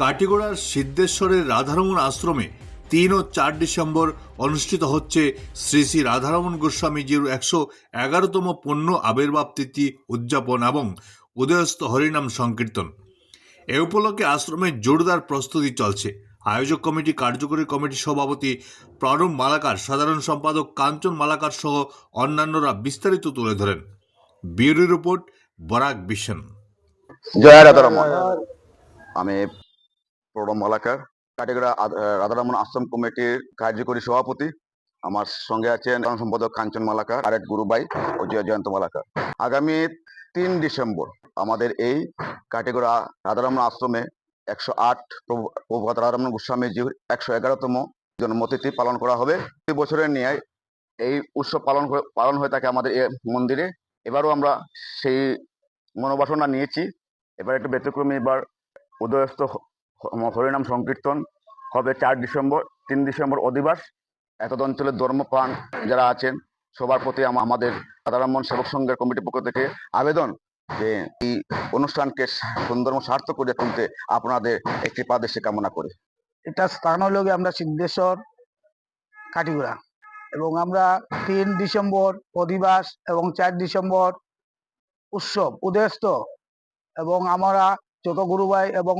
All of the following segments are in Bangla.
কাটিগড়ার সিদ্ধেশ্বরের রাধারমণ আশ্রমে তিন ও চার ডিসেম্বর অনুষ্ঠিত হচ্ছে শ্রী শ্রী রাধারমণ গোস্বামীজির একশো এগারোতম পণ্য আবির্ভাব তিথি উদযাপন এবং উদয়স্ত হরিনাম সংকীর্তন। এ উপলক্ষে আশ্রমে জোরদার প্রস্তুতি চলছে। আয়োজক কমিটি, কার্যকরী কমিটির সভাপতি প্রণব মালাকার, সাধারণ সম্পাদক কাঞ্চন মালাকার সহ অন্যান্যরা বিস্তারিত তুলে ধরেন। Bureau report Barak vision Joy Radharaman. আমি প্রণব মালাকার। কাটিগড়া রাধারমন আশ্রম কমিটির কার্যকরী সভাপতি। আমার সঙ্গে আছেন সম্পাদক কাঞ্চন মালাকার, আরেক গুরুবাই ও জয় জয়ন্ত মালাকার। আগামী তিন ডিসেম্বর আমাদের এই কাটিগড়া রাধারমন আশ্রমে একশো আট প্রভাত রাধারমন গোস্বামীজির একশো এগারোতম জন্মতিথি পালন করা হবে। প্রতি বছরের নিয়ে এই উৎসব পালন পালন হয়ে থাকে আমাদের এই মন্দিরে। এবারও আমরা সেই মনোবাসনা নিয়েছি। এবার একটু ব্যতিক্রমী, এবার উদয়স্ত হরিনাম সংকীর্তন হবে চার ডিসেম্বর, তিন ডিসেম্বর অধিবাস। এতদ অঞ্চলের ধর্মপ্রাণ যারা আছেন, সবার প্রতি আম- আমাদের রাধারামন সেবক সংঘের কমিটির পক্ষ থেকে আবেদন যে এই অনুষ্ঠানকে সুন্দর সার্থক করে তুলতে আপনাদের একটি পাদেশে কামনা করে। এটা স্থান হলো আমরা সিদ্ধেশ্বর, কাটিগুড়া। এবং আমরা তিন ডিসেম্বর অধিবাস এবং চার ডিসেম্বর উৎসব, উদয়স্ত। এবং আমরা যত গুরু ভাই এবং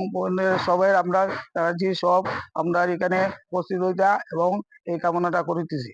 সবাই আমরা, তারা যে সব আমরা এখানে উপস্থিত হইতা এবং এই কামনাটা করিতেছি।